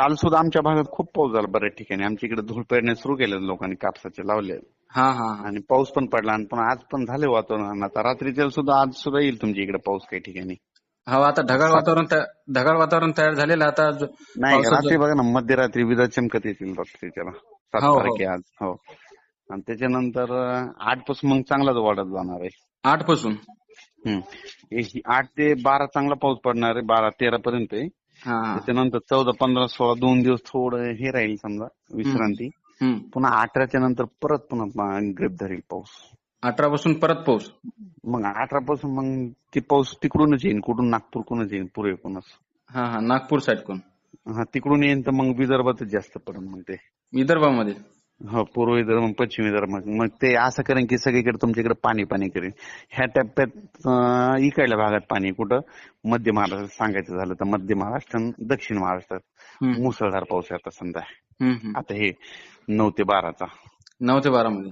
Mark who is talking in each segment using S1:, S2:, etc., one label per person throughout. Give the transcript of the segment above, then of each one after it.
S1: काल सुद्धा आमच्या भागात खूप पाऊस झाला बऱ्याच ठिकाणी. आमच्या इकडे धूळ पेरणे सुरू केले लोकांनी कापसाचे लावले
S2: हा हा.
S1: आणि पाऊस पण पडला आणि पण आज पण झाले वातावरण. आता रात्रीच्या सुद्धा आज सुद्धा येईल तुमच्या इकडे पाऊस काही ठिकाणी.
S2: हो आता ढगाळ वातावरण ढगाळ वातावरण तयार झालेलं आता
S1: नाही रात्री बघा ना मध्यरात्री विजा चमकत येतील रात्री त्याला सात
S2: हो, हो.
S1: तारखे आज हो. आणि त्याच्यानंतर आठपासून मग चांगलाच वाढत जाणार आहे. आठपासून आठ ते बारा चांगला पाऊस पडणार आहे बारा तेरा पर्यंत आहे. त्याच्यानंतर चौदा पंधरा सोळा दोन दिवस थोडं हे राहील समजा विश्रांती. पुन्हा अठराच्या नंतर परत पुन्हा ग्रेप धरेल पाऊस.
S2: अठरा पासून परत पाऊस?
S1: मग अठरा पासून मग ते पाऊस तिकडूनच येईल कुठून नागपूरकडूनच येईल पूर्वेकडूनच
S2: हा हा नागपूर साईड कोण
S1: हा तिकडून येईन तर मग विदर्भातच जास्त पडेल मग ते.
S2: विदर्भामध्ये?
S1: हो पूर्व विदर्भ मग पश्चिम विदर्भ मग ते असं करेन की सगळीकडे तुमच्याकडे पाणी पाणी करेन. ह्या टप्प्यात इकडल्या भागात पाणी कुठं? मध्य महाराष्ट्र सांगायचं झालं तर मध्य महाराष्ट्र आणि दक्षिण महाराष्ट्रात. मुसळधार पाऊस आहे आता समजा. आता हे नऊ ते बाराचा.
S2: नऊ ते बारा मध्ये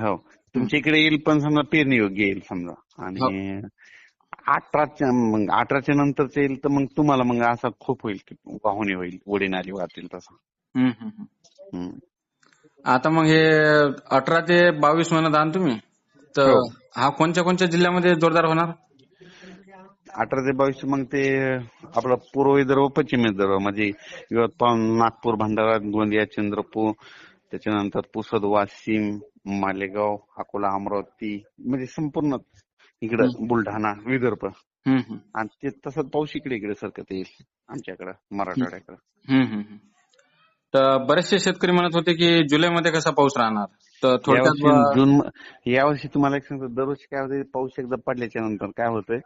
S1: हो. तुमच्या इकडे येईल पण समजा पेरणी योग्य येईल समजा. आणि अठराच्या मग अठराच्या नंतरच येईल तर मग तुम्हाला मग असा खूप होईल की वाहुणी होईल ओढी नाली वाहतील तसा
S2: हम्म, हम्म, हम्म.
S1: हम्म.
S2: आता मग हे अठरा ते बावीस म्हणत आहात तुम्ही तर
S1: हो.
S2: हा कोणत्या कोणत्या जिल्ह्यामध्ये जोरदार होणार
S1: अठरा ते बावीस मग ते आपलं पूर्व विदर्भ पश्चिम विदर्भ म्हणजे यवतमाळ नागपूर भंडारा गोंदिया चंद्रपूर त्याच्यानंतर पुसद वाशिम मालेगाव अकोला अमरावती म्हणजे संपूर्ण इकडं बुलढाणा विदर्भ
S2: हम्म, हम्म.
S1: आणि ते तसंच पाऊस इकडे इकडे सरकत येईल आमच्याकडं मराठवाड्याकडं
S2: हम्म, हम्म, हम्म. तर बरेचसे शेतकरी म्हणत होते की जुलैमध्ये कसा पाऊस राहणार? तर थोडक्यात
S1: जून यावर्षी तुम्हाला एक सांगतो दरवर्षी काय होतं पाऊस एकदा पडल्याच्या नंतर काय होतंय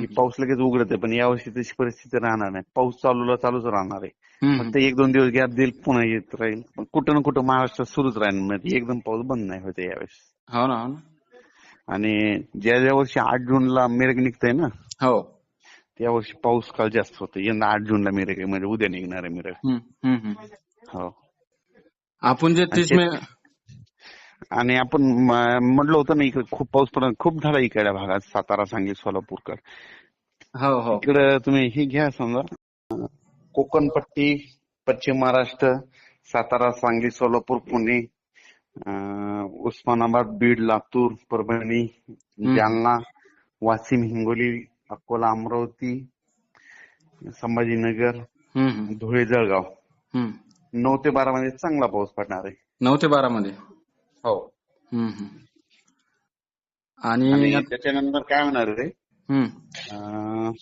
S1: की पाऊस लगेच उघडते पण यावर्षी तशी परिस्थिती राहणार नाही. पाऊस चालूला चालूच राहणार आहे. फक्त एक दोन दिवस गॅप देईल पुन्हा येत राहील. पण कुठं ना कुठं महाराष्ट्रात सुरूच राहील म्हणजे एकदम पाऊस बंद नाही होते यावेळेस.
S2: हो ना हो ना.
S1: आणि ज्या ज्या वर्षी आठ जूनला मेरग निघतंय ना
S2: हो.
S1: त्या वर्षी पाऊस काळ जास्त होतो. यंदा आठ जूनला मेरग म्हणजे उद्या निघणार आहे मेरग. हो.
S2: आपण जे तीस मे
S1: आणि आपण म्हटलं होतं ना इकडे खूप पाऊस पडला. खूप झाला इकडल्या भागात. सातारा सांगली सोलापूरकर.
S2: हो हो.
S1: इकडे तुम्ही हे घ्या समजा. अं, कोकण पट्टी पश्चिम महाराष्ट्र सातारा सांगली सोलापूर पुणे उस्मानाबाद बीड लातूर परभणी जालना वाशिम हिंगोली अकोला अमरावती संभाजीनगर धुळे जळगाव. नऊ ते बारा मध्ये चांगला पाऊस पडणार आहे.
S2: नऊ ते बारा मध्ये?
S1: हो.
S2: हम्म, हम्म. आणि
S1: आणि त्याच्यानंतर काय होणार आहे?
S2: हम्म,
S1: अं,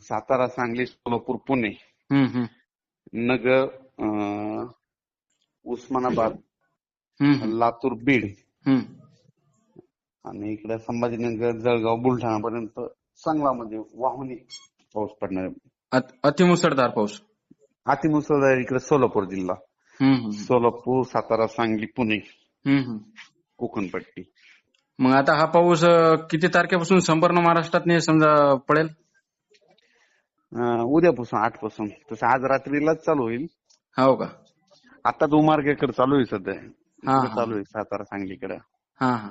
S1: सातारा सांगली सोलापूर पुणे.
S2: हम्म, हम्म,
S1: नगर अं, उस्मानाबाद
S2: हम्म,
S1: लातूर बीड.
S2: हम्म.
S1: आणि इकडे संभाजीनगर जळगाव बुलढाणा पर्यंत चांगला म्हणजे वाहुनी पाऊस पडणार आहे.
S2: अत- अतिमुसळधार पाऊस.
S1: अतिमुसळधार इकडे सोलापूर जिल्हा सोलापूर सातारा सांगली पुणे. कोकणपट्टी
S2: मग आता हा पाऊस किती तारखेपासून संपूर्ण महाराष्ट्रात नाही समजा पडेल?
S1: उद्यापासून आठपासून तसं आज रात्रीलाच चालू होईल.
S2: हो का?
S1: आता उमार्गेकडे चालू आहे सध्या. चालू आहे सातारा सांगलीकडे.
S2: हा हा.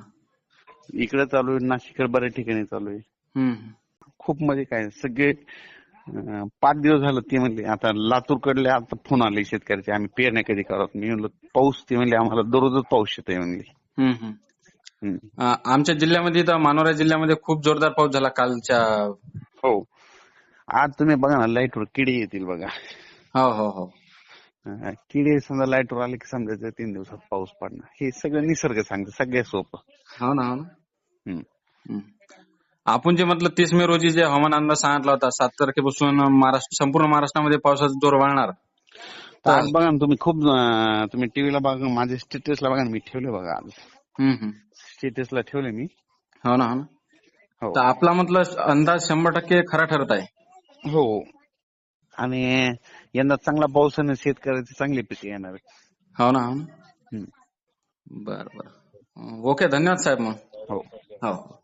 S1: इकडे चालू आहे नाशिककडे बऱ्याच ठिकाणी चालू आहे. खूप म्हणजे काय सगळे पाच दिवस झालं ते म्हणले आता लातूर कडले आता फोन आले शेतकऱ्याचे आम्ही पेरण्या कधी करत मी म्हणलं पाऊस ते म्हणले आम्हाला दररोजच पाऊस येतोय म्हणले.
S2: आमच्या जिल्ह्यामध्ये तर मानोरा जिल्ह्यामध्ये खूप जोरदार पाऊस झाला कालच्या
S1: हो. आज तुम्ही बघा ना लाईटवर किडे येतील बघा.
S2: हो हो हो.
S1: किडे समजा लाईटवर आले की समजायचं तीन दिवसात पाऊस पडणार. हे सगळं निसर्ग सांगतं सगळ्यात सोपं.
S2: हो ना हो ना. आपण जे म्हटलं तीस मे रोजी जे हवामान अंदाज सांगितला होता सात तारखेपासून महाराष्ट्र संपूर्ण महाराष्ट्रामध्ये पावसाचा जोर वाढणार.
S1: तर आज बघा ना तुम्ही खूप अं, तुम्ही टीव्हीला बघा माझ्या स्टेटसला बघा ना मी ठेवले बघा आज.
S2: हम्म, हम्म.
S1: स्टेटसला ठेवले मी.
S2: हो ना हो ना.
S1: हो.
S2: तर आपला म्हटलं अंदाज शंभर टक्के खरा ठरत आहे.
S1: हो. आणि यंदा चांगला पावसाने शेतकऱ्याची चांगली पिके येणार आहे.
S2: हो ना हो ना.
S1: हम्म.
S2: बर बर. ओके धन्यवाद साहेब मग.
S1: हो.
S2: हो.